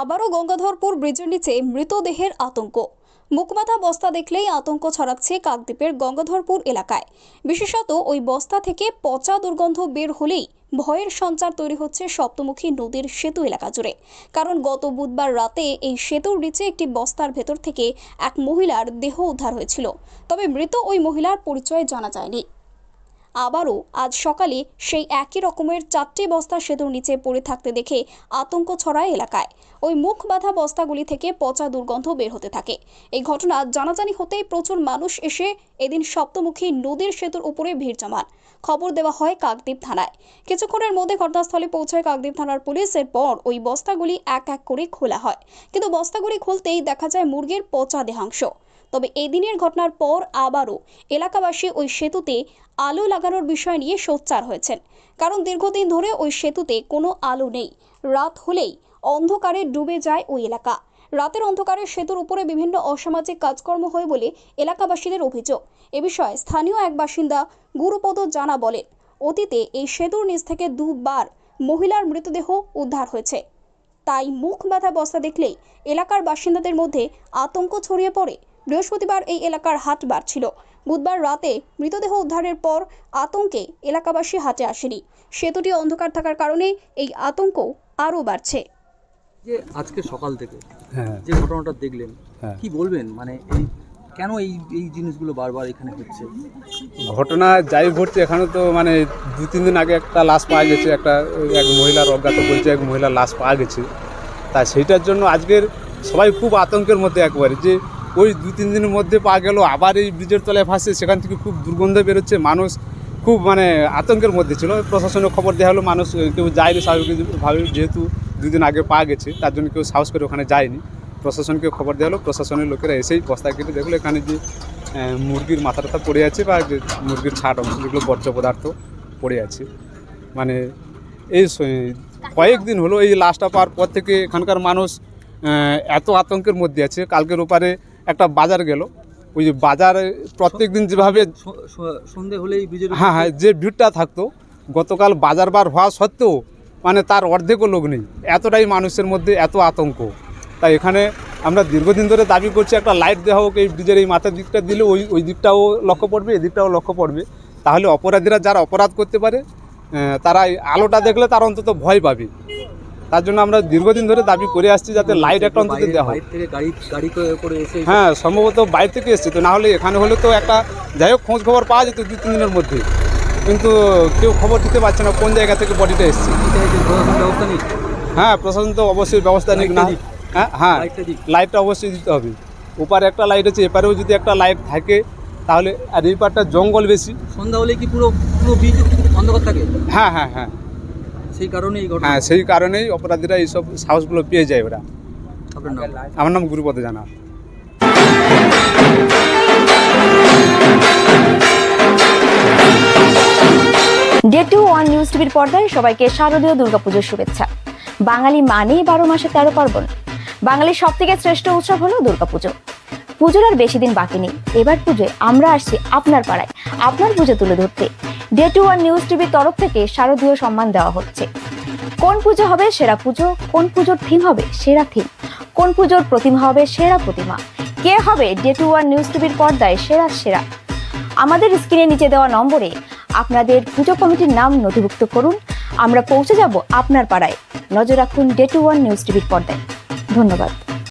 আবারও গঙ্গাধরপুর ব্রিজের নিচে মৃতদেহের আতঙ্ক। মুখমাথা বস্তা দেখলেই আতঙ্ক ছড়াচ্ছে কাকদ্বীপের গঙ্গাধরপুর এলাকায়। বিশেষত ওই বস্তা থেকে পচা দুর্গন্ধ বের হলেই ভয়ের সঞ্চার তৈরি হচ্ছে সপ্তমুখী নদীর সেতু এলাকা জুড়ে। কারণ গত বুধবার রাতে এই সেতুর নিচে একটি বস্তার ভেতর থেকে এক মহিলার দেহ উদ্ধার হয়েছিল। তবে মৃত ওই মহিলার পরিচয় জানা যায়নি। আবারও আজ সকালে সেই একই রকমের চারটি বস্তা সেতুর নিচে পড়ে থাকতে দেখে আতঙ্ক ছড়ায় এলাকায়। ওই মুখ বাঁধা বস্তাগুলি থেকে পচা দুর্গন্ধ বের হতে থাকে। এই ঘটনা জানাজানি হতেই প্রচুর মানুষ এসে এদিন সপ্তমুখী নদীর সেতুর উপরে ভিড় জমান। খবর দেওয়া হয় কাকদ্বীপ থানায়। কিছুক্ষণের মধ্যে ঘটনাস্থলে পৌঁছায় কাকদ্বীপ থানার পুলিশ। এরপর ওই বস্তাগুলি এক এক করে খোলা হয়। কিন্তু বস্তাগুলি খুলতেই দেখা যায় মুরগির পচা দেহাংশ। তবে এই দিনের ঘটনার পর আবারও এলাকাবাসী ওই সেতুতে আলো লাগানোর বিষয় নিয়ে সোচ্চার হয়েছেন। কারণ দীর্ঘদিন ধরে ওই সেতুতে কোনো আলো নেই। রাত হলেই অন্ধকারে ডুবে যায় ওই এলাকা। রাতের অন্ধকারে সেতুর উপরে বিভিন্ন অসামাজিক কাজকর্ম হয় বলে এলাকাবাসীদের অভিযোগ। এ বিষয়ে স্থানীয় এক বাসিন্দা গুরুপদ জানা বলেন, অতীতে এই সেতুর নিচ থেকে দুবার মহিলার মৃতদেহ উদ্ধার হয়েছে। তাই মুখ বাঁধা বস্তা দেখলেই এলাকার বাসিন্দাদের মধ্যে আতঙ্ক ছড়িয়ে পড়ে। বৃহস্পতিবার এই এলাকার হাট বাড়ছিল। বুধবার রাতে মৃতদেহ উদ্ধারের পর আতঙ্কে এলাকাবাসী হাটে আসেনি। সেতুটি অন্ধকার থাকার কারণে এই আতঙ্ক আরও বাড়ছে। যে আজকে সকাল থেকে হ্যাঁ। যে ঘটনাটা দেখলেন হ্যাঁ। কি বলবেন? মানে এই কেন এই এই জিনিসগুলো বারবার এখানে হচ্ছে? ঘটনা যাই ঘটছে এখানে তো মানে দু তিন দিন আগে একটা লাশ পাওয়া গেছে একটা ওই এক মহিলার অজ্ঞাত বলছে এক মহিলার লাশ পাওয়া গেছে। তাই সেইটার জন্য আজকের সবাই খুব আতঙ্কের মধ্যে একবারে যে ওই দু, তিন দিনের মধ্যে পাওয়া গেল। আবার এই ব্রিজের তলায় ভাসছে সেখান থেকে খুব দুর্গন্ধ বেরোচ্ছে। মানুষ খুব মানে আতঙ্কের মধ্যে ছিল। প্রশাসনের খবর দেওয়া হলো, মানুষ কেউ যায়নি স্বাভাবিকভাবে, যেহেতু দুদিন আগে পাওয়া গেছে, তার জন্য কেউ সাহস করে ওখানে যায়নি। প্রশাসনকে খবর দেওয়া হলো, প্রশাসনের লোকেরা এসেই বস্তা কেটে দেখল, এখানে যে মুরগির মাথা টাথা পড়ে আছে বা মুরগির ছাট অংশ যেগুলো বর্জ্য পদার্থ পড়ে আছে। মানে এই কয়েকদিন হলো এই লাশটা পাওয়ার পর থেকে এখানকার মানুষ এত আতঙ্কের মধ্যে আছে। কালকের ওপারে একটা বাজার গেল। ওই যে বাজারে প্রত্যেক দিন যেভাবে সন্ধে হলেই হ্যাঁ হ্যাঁ যে ভিড়টা থাকতো গতকাল বাজার বার হওয়া সত্ত্বেও মানে তার অর্ধেকও লোক নেই। এতটাই মানুষের মধ্যে এত আতঙ্ক। তাই এখানে আমরা দীর্ঘদিন ধরে দাবি করছি একটা লাইট দেওয়া হোক এই ব্রিজের এই মাথার দিকটা দিলে ওই ওই দিকটাও লক্ষ্য পড়বে এই দিকটাও লক্ষ্য পড়বে। তাহলে অপরাধীরা যারা অপরাধ করতে পারে তারা এই আলোটা দেখলে তারা অন্তত ভয় পাবে। তার জন্য আমরা দীর্ঘদিন ধরে দাবি করে আসছি যাতে লাইট একটা অন্তত দেওয়া হয়। হ্যাঁ সম্ভবত বাইরে থেকে এসছে। তো না হলে এখানে হলে তো একটা যাই হোক খোঁজ খবর পাওয়া যেত দু তিন দিনের মধ্যে। কিন্তু কেউ খবর দিতে পারছে না কোন জায়গা থেকে বডিটা এসছে। হ্যাঁ প্রশাসন তো অবশ্যই ব্যবস্থা নিক না হ্যাঁ হ্যাঁ লাইটটা অবশ্যই দিতে হবে। ওপারে একটা লাইট আছে এপারেও যদি একটা লাইট থাকে তাহলে আর এই পারটা জঙ্গল বেশি। সন্ধ্যা হলে কি পুরো পুরো ব্রিজ অন্ধকার থাকে? হ্যাঁ হ্যাঁ হ্যাঁ। সেই কারণে হ্যাঁ সেই কারণেই অপরাধীরা এইসব সাহসগুলো পেয়ে যায় ওরা। আমার নাম গুরুপদ জানা। ডে টু ওয়ান নিউজ টিভির পর্দায় সবাইকে শারদীয় দুর্গাপুজোর শুভেচ্ছা। বাঙালি মানেই বারো মাসে তেরো পার্বণ। বাঙালির সব থেকে শ্রেষ্ঠ উৎসব হলো দুর্গাপুজো। পুজোর আর বেশি দিন বাকি নেই। এবার পুজোয় আমরা আসছি আপনার পাড়ায়। আপনার পুজো তুলে ধরতে। ডে টু ওয়ান নিউজ টিভির তরফ থেকে শারদীয় সম্মান দেওয়া হচ্ছে। কোন পুজো হবে সেরা পুজো? কোন পুজোর থিম হবে সেরা থিম কোন পুজোর প্রতিমা হবে সেরা প্রতিমা? কে হবে ডে টু ওয়ান নিউজ টিভির পর্দায় সেরা সেরা? আমাদের স্ক্রিনে নিচে দেওয়া নম্বরে আপনাদের পুজো কমিটির নাম নথিভুক্ত করুন। আমরা পৌঁছে যাব আপনার পাড়ায়। নজর রাখুন ডে টু ওয়ান নিউজ টিভির পর্দায়। ধন্যবাদ।